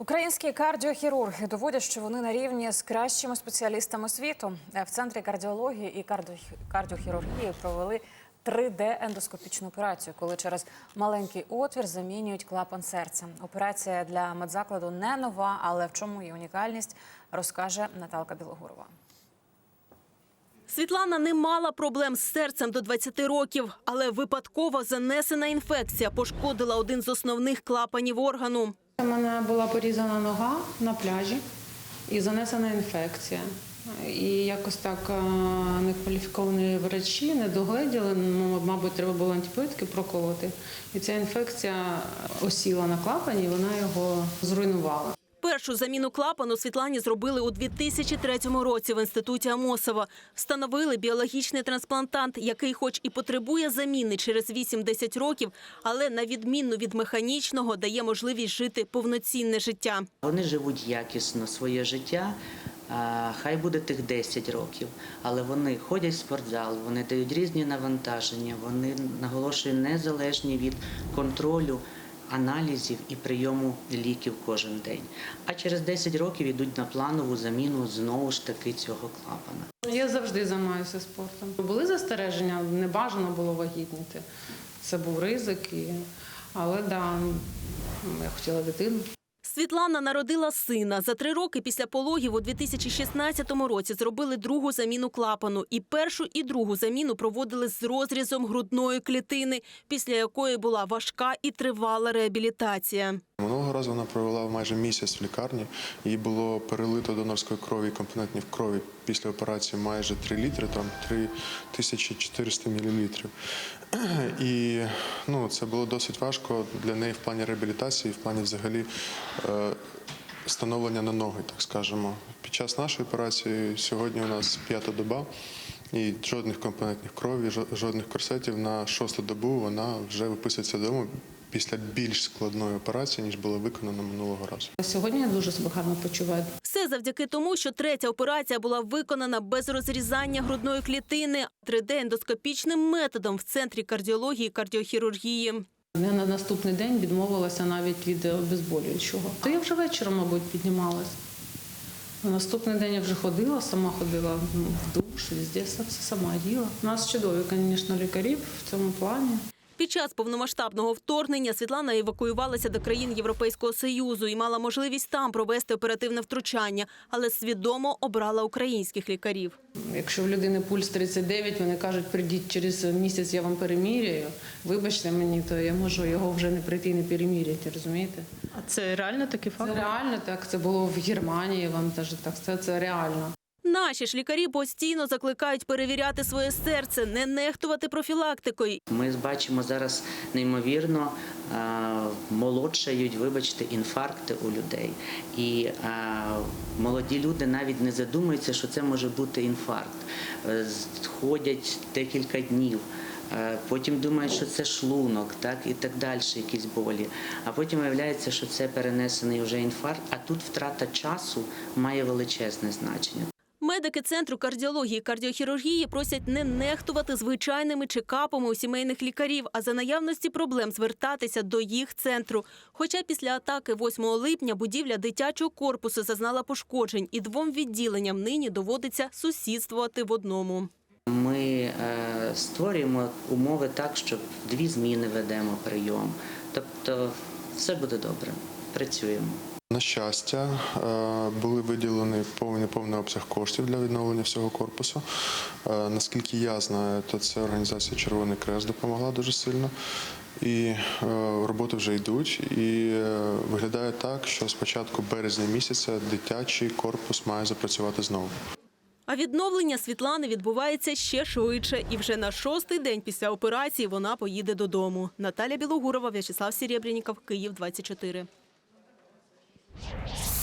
Українські кардіохірурги доводять, що вони на рівні з кращими спеціалістами світу. Е, В центрі кардіології і кардіохірургії провели 3D-ендоскопічну операцію, коли через маленький отвір замінюють клапан серця. Операція для медзакладу не нова, але в чому її унікальність, розкаже Наталка Білогурова. Світлана не мала проблем з серцем до 20 років, але випадково занесена інфекція пошкодила один з основних клапанів органу. У мене була порізана нога на пляжі і занесена інфекція. І якось так е, некваліфіковані врачі не догледіли, ну, мабуть, треба було антибіотики проколоти. І ця інфекція осіла на клапані, і вона його зруйнувала. Першу заміну клапану Світлані зробили у 2003 році в інституті Амосова. Встановили біологічний трансплантант, який, хоч і потребує заміни через 8-10 років, але на відміну від механічного дає можливість жити повноцінне життя. Вони живуть якісно своє життя. Хай буде тих 10 років, але вони ходять в спортзал, вони дають різні навантаження, вони наголошую незалежні від контролю аналізів і прийому ліків кожен день. А через 10 років йдуть на планову заміну знову ж таки цього клапана. Я завжди займаюся спортом. Були застереження, не бажано було вагітніти. Це був ризик, і... але да, я хотіла дитину. Світлана народила сина. За три роки після пологів у 2016 році зробили другу заміну клапану. І першу, і другу заміну проводили з розрізом грудної клітини, після якої була важка і тривала реабілітація. Минулого разу вона провела майже місяць в лікарні. Їй було перелито донорської крові і компонентів крові після операції майже 3 літри, там 3400 мілілітрів. І ну, це було досить важко для неї в плані реабілітації, в плані взагалі е, становлення на ноги, так скажемо. Під час нашої операції сьогодні у нас п'ята доба. І жодних компонентів крові, жодних корсетів на шосту добу вона вже виписується додому після більш складної операції, ніж було виконано минулого разу. Сьогодні я дуже себе гарно почуваю. Все завдяки тому, що третя операція була виконана без розрізання грудної клітини 3D-ендоскопічним методом в центрі кардіології і кардіохірургії. Я на наступний день відмовилася навіть від обезболюючого. То я вже вечором, мабуть, піднімалась. На наступний день я вже ходила, сама ходила ну, в душ, везде все, все сама діла. У нас чудові, звісно, лікарі в цьому плані. Під час повномасштабного вторгнення Світлана евакуювалася до країн Європейського союзу і мала можливість там провести оперативне втручання, але свідомо обрала українських лікарів. Якщо в людини пульс 39, вони кажуть, прийдіть через місяць, я вам переміряю. Вибачте мені, то я можу його вже не прийти і не переміряти, розумієте? А це реально такий факт? Це реально так, це було в Германії, вам теж так, це, це реально. Наші ж лікарі постійно закликають перевіряти своє серце, не нехтувати профілактикою. Ми бачимо зараз неймовірно молодшають, вибачте, інфаркти у людей. І молоді люди навіть не задумуються, що це може бути інфаркт. Е, Ходять декілька днів. е, Потім думають, що це шлунок, так і так далі, якісь болі. А потім виявляється, що це перенесений вже інфаркт, а тут втрата часу має величезне значення. Медики центру кардіології і кардіохірургії просять не нехтувати звичайними чекапами у сімейних лікарів, а за наявності проблем звертатися до їх центру. Хоча після атаки 8 липня будівля дитячого корпусу зазнала пошкоджень, і двом відділенням нині доводиться сусідствувати в одному. Ми е, створюємо умови так, що дві зміни ведемо прийом. Тобто все буде добре. Працюємо. На щастя, е, були виділені повний повний обсяг коштів для відновлення всього корпусу. Е, Наскільки я знаю, то це організація Червоний Крест допомогла дуже сильно. І е, роботи вже йдуть. І виглядає так, що з початку березня місяця дитячий корпус має запрацювати знову. А відновлення Світлани відбувається ще швидше. І вже на шостий день після операції вона поїде додому. Наталя Білогурова, В'ячеслав Серебряніков, Київ 24. Thank you.